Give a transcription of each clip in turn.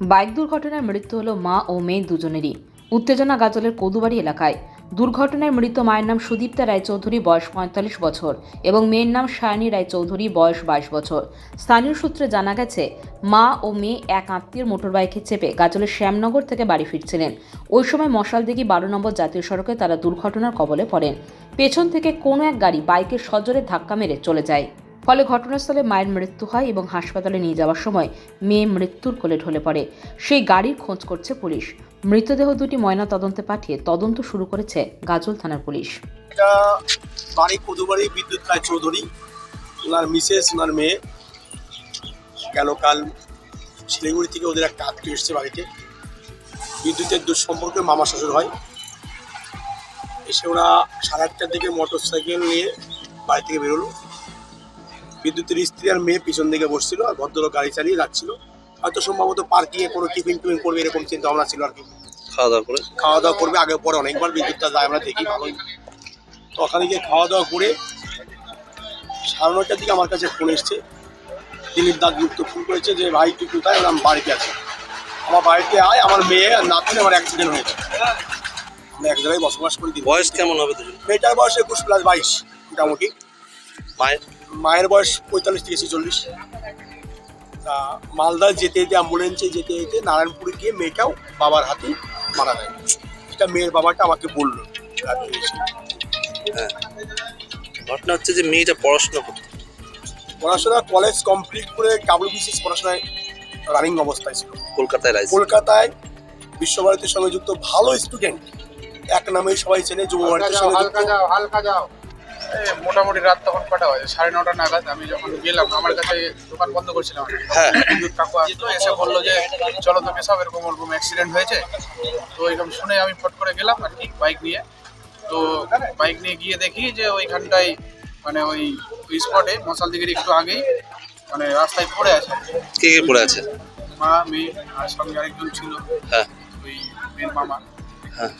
Bike দুর্ঘটনায় মৃত্যু হলো মা ও মেয়ে দুজনেরই। উত্তেজনা গাজলের কদুবাড়ি এলাকায়। দুর্ঘটনায় মৃত মায়ের নাম সুদীপ্তা রায়চৌধুরী, বয়স পঁয়তাল্লিশ বছর, এবং মেয়ের নাম সায়নী রায়চৌধুরী, বয়স বাইশ বছর। স্থানীয় সূত্রে জানা গেছে, মা ও মেয়ে এক আত্মীয় মোটরবাইকে চেপে গাজলের শ্যামনগর থেকে বাড়ি ফিরছিলেন। ওই সময় মশালদিঘি বারো নম্বর জাতীয় সড়কে তারা দুর্ঘটনার কবলে পড়েন। পেছন থেকে কোনো এক গাড়ি বাইকের সজোরে ধাক্কা মেরে চলে যায়। ফলে ঘটনাস্থলে মায়ের মৃত্যু হয় এবং হাসপাতালে নিয়ে যাওয়ার সময় মেয়ে মৃত্যুর কোলে ঢলে পড়ে। সেই গাড়ির খোঁজ করছে পুলিশ। মৃতদেহ দুটি ময়না তদন্তে পাঠিয়ে তদন্ত শুরু করেছে গাজল থানার পুলিশ। এটা বাড়ি বিদ্যুৎ রায় চৌধুরী। ওনার মিসেস, ওনার মেয়ে। গেল কাল শিলিগুড়ি থেকে ওদের একটা আত্মীয় এসছে বাড়িতে। বিদ্যুতের দুঃসম্পর্কে মামা শ্বশুর হয়। এসে ওরা সাড়ে আটটার দিকে মোটর সাইকেল নিয়ে বাড়ি থেকে বেরোলো। বিদ্যুতের স্ত্রী আর মেয়ে পিছন দিকে বসছিল আর ভদ্রলোক গাড়ি চালিয়ে যাচ্ছিল। হয়তো সম্ভবত পার্কিংয়ে কোনো টিফিন টিফিন করবে এরকম চিন্তা ভাবনা ছিল আর কি। খাওয়া দাওয়া করে খাওয়া দাওয়া করবে আগে পরে অনেকবার বিদ্যুৎটা যায় আমরা দেখি ভালোই। তো ওখানে গিয়ে খাওয়া দাওয়া করে সাড়ে নয়টার দিকে আমার কাছে ফোন এসছে। দিলীপ দাস গুপ্ত ফোন করেছে যে ভাই তুই কোথায়? আমি বাড়িতে আছি। আমার বাড়িতে আয় আমার মেয়ে আর নাতনি আমার অ্যাক্সিডেন্ট হয়েছে। আমরা এক জায়গায় বসবাস করি। বয়স কেমন হবে মেয়েটার বয়স একুশ প্লাস বাইশ মোটামুটি। মায়ের? মায়ের বয়স পঁয়তাল্লিশ থেকে ছেচল্লিশ। তা মালদা যেতে যেতে অ্যাম্বুলেন্সে যেতে যেতে নারায়ণপুরে গিয়ে মেয়েটাও বাবার হাতে মারা যায়। এটা মেয়ের বাবাটা আমাকে বলল। হ্যাঁ। ঘটনা হচ্ছে যে মেয়েটা পড়াশোনা করতো। পড়াশোনা কলেজ কমপ্লিট করে ডাব্লিউবিসিএস পড়াশোনায় রানিং অবস্থায় ছিল। কলকাতায় কলকাতায় বিশ্বভারতীর সঙ্গে যুক্ত ভালো স্টুডেন্ট এক নামে সবাই চেনে যুব ভারতীর সঙ্গে হালকা যুক্ত। যাও হালকা যাও। মোটামুটি রাত তখন কটা বাজে? সাড়ে নটা নাগাদ আমি যখন গেলাম আমার কাছে দোকান বন্ধ করছিলাম। হ্যাঁ। কাকু আসলো এসে বলল যে চলো তোকে সব এরকম ওরকম অ্যাক্সিডেন্ট হয়েছে। তো এরকম শুনে আমি ফট করে গেলাম আর কি বাইক নিয়ে। তো বাইক নিয়ে গিয়ে দেখি যে ওইখানটায় মানে ওই স্পটে মশাল দিকের একটু আগেই মানে রাস্তায় পড়ে আছে। কে কে পড়ে আছে? মা মেয়ে আর সঙ্গে আরেকজন ছিল। হ্যাঁ। ওই মেয়ের মামা। হ্যাঁ।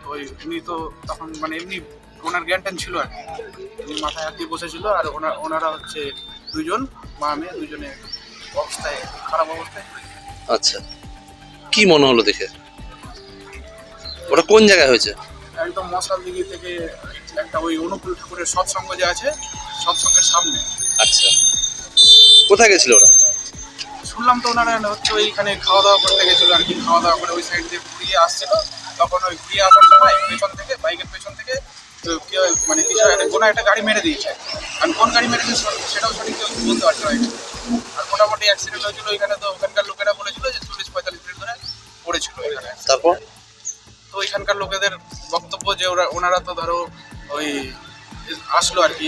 তো ওই উনি তো তখন মানে এমনি ওনার জ্ঞান ছিল আর কি। উনি মাথায় হাত দিয়ে বসেছিল আর ওনার ওনারা হচ্ছে দুজন মা মেয়ে দুজনে অবস্থায় খারাপ অবস্থায়। আচ্ছা। কি মনে হলো দেখে? ওটা কোন জায়গায় হয়েছে? একদম মশাল দিঘি থেকে একটা ওই অনুকূল ঠাকুরের সৎসঙ্গ যে আছে সৎসঙ্গের সামনে। আচ্ছা। কোথায় গেছিল ওরা? শুনলাম তো ওনারা হচ্ছে ওইখানে খাওয়া দাওয়া করতে গেছিল আর কি। খাওয়া দাওয়া করে ওই সাইড দিয়ে ঘুরিয়ে আসছিল। তখন ওই ঘুরিয়ে আসার সময় পেছন থেকে বাইকের কোনো একটা গাড়ি মেরে দিয়েছে। আর কোন গাড়ি মেরেছে সেটাও সঠিক কেউ বলতে পারছে না। আর মোটামুটি অ্যাক্সিডেন্ট হয়েছিল ওইখানে তো ওখানকার লোকেরা বলেছিল যে চল্লিশ পঁয়তাল্লিশ মিনিট ধরে পড়েছিল এখানে। তারপর? তো ওইখানকার লোকেদের বক্তব্য যে ওরা ওনারা তো ধরো ওই আসলো আর কি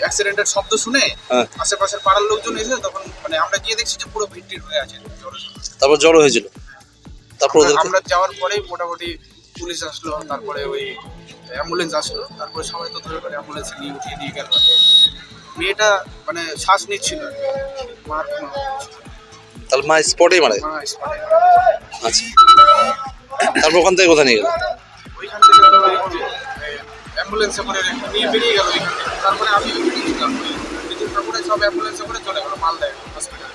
অ্যাক্সিডেন্টের শব্দ শুনে হ্যাঁ। আশেপাশের পাড়ার লোকজন এসে তখন মানে আমরা গিয়ে দেখছি যে পুরো ভিড় হয়ে আছে। তারপর জ্বর হয়েছিল? তারপর আমরা- আমরা যাওয়ার পরেই মোটামুটি পুলিশ আসলো তারপরে ওই অ্যাম্বুলেন্স আসলো তারপরে সবাই তো ধরে করে অ্যাম্বুলেন্সে নিয়ে উঠিয়ে দিয়ে গেল। মেয়েটা মানে শ্বাস নিচ্ছিল। মার তাহলে মা স্পটেই মারা মা আচ্ছা। তারপর ওখান থেকে কোথায় নিয়ে গেল? ওইখান থেকে তো অ্যাম্বুলেন্সে করে নিয়ে বেরিয়ে গেল ওইখান থেকে। তারপরে আমি ঠাকুরে সব অ্যাম্বুলেন্সে করে চলে গেলো মালদায় হসপিটালে